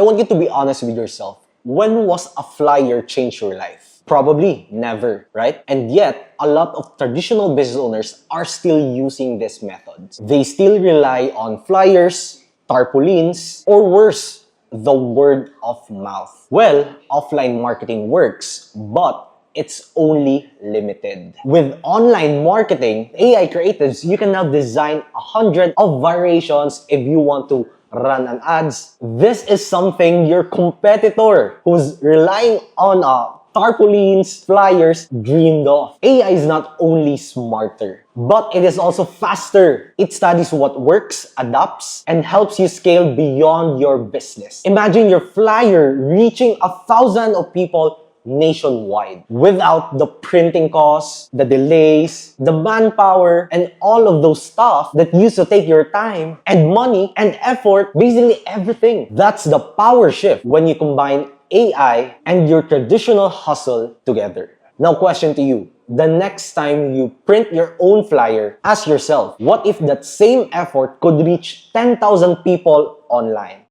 I want you to be honest with yourself. When was a flyer change your life? Probably never, right? And yet, a lot of traditional business owners are still using these methods. They still rely on flyers, tarpaulins, or worse, the word of mouth. Well, offline marketing works, but it's only limited. With online marketing, AI creatives, you can now design a hundred of variations if you want to run an ads. This is something your competitor who's relying on uh, tarpaulins, flyers, dreamed of. AI is not only smarter, but it is also faster. It studies what works, adapts, and helps you scale beyond your business. Imagine your flyer reaching a thousand of people nationwide without the printing costs, the delays, the manpower, and all of those stuff that used to take your time and money and effort, basically everything. That's the power shift when you combine AI and your traditional hustle together. Now, question to you. The next time you print your own flyer, ask yourself, what if that same effort could reach 10,000 people online?